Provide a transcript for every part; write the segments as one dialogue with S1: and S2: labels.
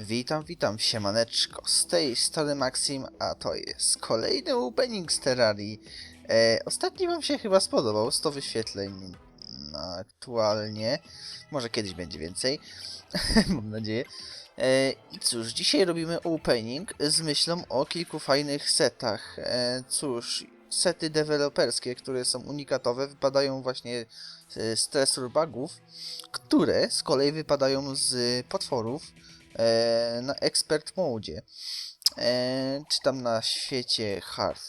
S1: Witam, witam, siemaneczko, z tej strony Maxim, a to jest kolejny opening z Terrarii. E, ostatni wam się chyba spodobał, 100 wyświetleń aktualnie, może kiedyś będzie więcej, mam nadzieję. E, I cóż, dzisiaj robimy opening z myślą o kilku fajnych setach. E, cóż, sety deweloperskie, które są unikatowe, wypadają właśnie z stresor bugów, które z kolei wypadają z potworów, na expert modzie. E, czy tam na świecie hard.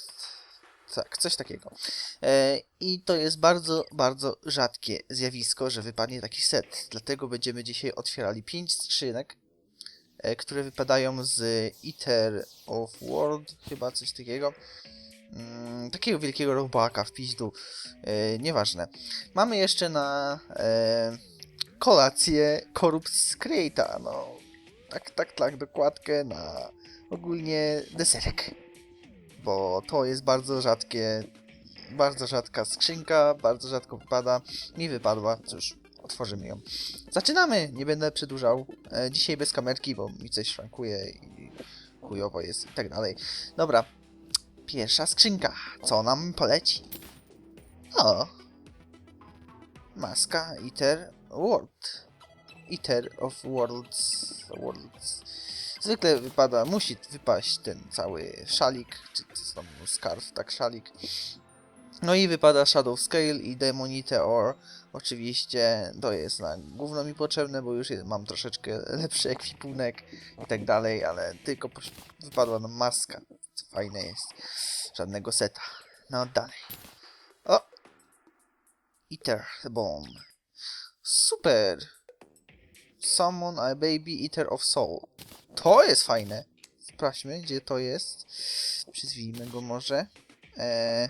S1: Tak, coś takiego. E, I to jest bardzo, bardzo rzadkie zjawisko, że wypadnie taki set. Dlatego będziemy dzisiaj otwierali 5 skrzynek, e, które wypadają z Eater of World, chyba coś takiego. Mm, takiego wielkiego robaka w piźdu. E, nieważne. Mamy jeszcze na e, kolację Corrupts Creata. No, tak, tak, tak, dokładkę na ogólnie deserek. Bo to jest bardzo rzadkie, bardzo rzadka skrzynka, bardzo rzadko wypada. Mi wypadła, cóż, otworzymy ją. Zaczynamy! Nie będę przedłużał. E, dzisiaj bez kamerki, bo mi coś szwankuje i chujowo jest i tak dalej. Dobra, pierwsza skrzynka. Co nam poleci? O! Maska Eater World. Eater of Worlds. Worlds. Zwykle wypada, musi wypaść ten cały szalik, czy to tam tak szalik. No i wypada Shadow Scale i Demonite Ore. Oczywiście to jest na gówno mi potrzebne, bo już mam troszeczkę lepszy ekwipunek i tak dalej, ale tylko wypadła nam maska. Co fajne jest. Żadnego seta. No dalej. O! Eater Bone. Super! Summon a Baby Eater of Soul. To jest fajne. Sprawdźmy, gdzie to jest. Przyzwijmy go może. Eee,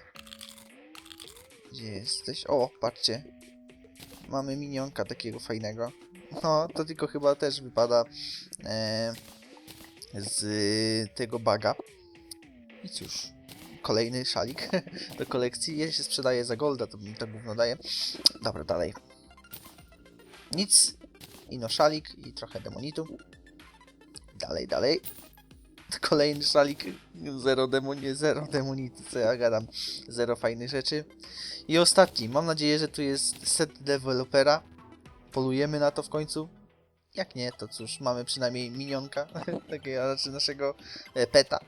S1: gdzie jesteś? O, patrzcie. Mamy minionka takiego fajnego. No, to tylko chyba też wypada eee, z tego baga. I cóż, kolejny szalik do kolekcji. Ja się sprzedaje za golda, to mi to gówno daje. Dobra, dalej. Nic. Ino szalik i trochę demonitu. Dalej, dalej. Kolejny szalik. Zero demoni, zero demonitu, co ja gadam. Zero fajnych rzeczy. I ostatni. Mam nadzieję, że tu jest set dewelopera. Polujemy na to w końcu. Jak nie, to cóż, mamy przynajmniej minionka. Takiego, znaczy naszego e, peta.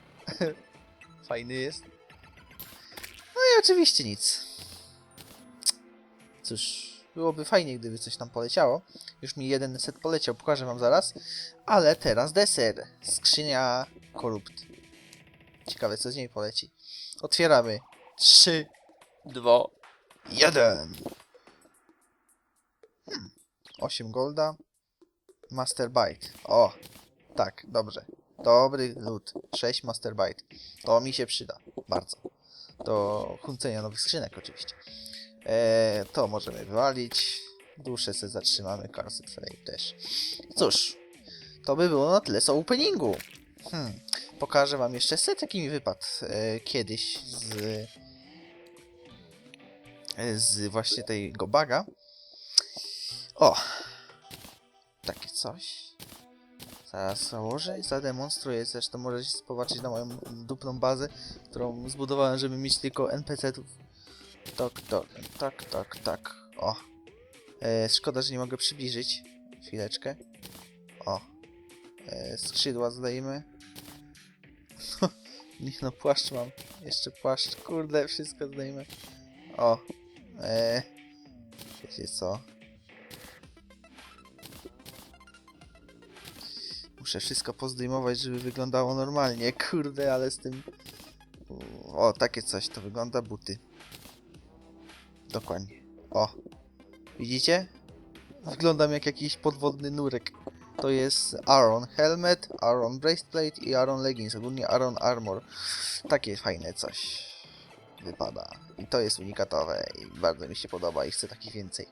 S1: Fajny jest. No i oczywiście nic. Cóż, byłoby fajnie, gdyby coś tam poleciało. Już mi jeden set poleciał, pokażę wam zaraz. Ale teraz deser. Skrzynia korupt. Ciekawe, co z niej poleci. Otwieramy. 3, 2, 1. Hmm. 8 golda. Master Bite. O, tak, dobrze. Dobry loot. 6 Master Bite. To mi się przyda. Bardzo. Do huncenia nowych skrzynek oczywiście. Eee, to możemy wywalić. Duszę se zatrzymamy. Carset Flame też. Cóż, to by było na tyle z openingu. Hmm. Pokażę wam jeszcze set, jaki mi wypadł e, kiedyś z, e, z właśnie tego baga. O! Takie coś. Zaraz założę i zademonstruję. Zresztą możecie zobaczyć na moją dupną bazę, którą zbudowałem, żeby mieć tylko NPC-ów. Tak, tak, tak, tak, tak. O. E, szkoda, że nie mogę przybliżyć. Chwileczkę. O. E, skrzydła zdajemy. Niech no płaszcz mam. Jeszcze płaszcz. Kurde, wszystko zdajemy. O. E, wiecie co? Muszę wszystko pozdejmować, żeby wyglądało normalnie. Kurde, ale z tym... O, takie coś to wygląda. Buty. Dokładnie. O. Widzicie? Wyglądam jak jakiś podwodny nurek. To jest Aaron Helmet, Aaron Breastplate i Aaron Leggings. Ogólnie Aaron Armor. Takie fajne coś wypada. I to jest unikatowe i bardzo mi się podoba i chcę takich więcej.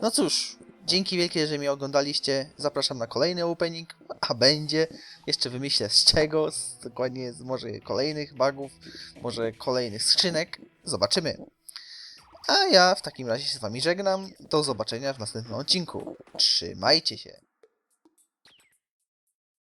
S1: No cóż, dzięki wielkie, że mnie oglądaliście. Zapraszam na kolejny opening, a będzie. Jeszcze wymyślę z czego, z, dokładnie z może kolejnych bugów, może kolejnych skrzynek. Zobaczymy. A ja w takim razie się z wami żegnam. Do zobaczenia w następnym odcinku. Trzymajcie się.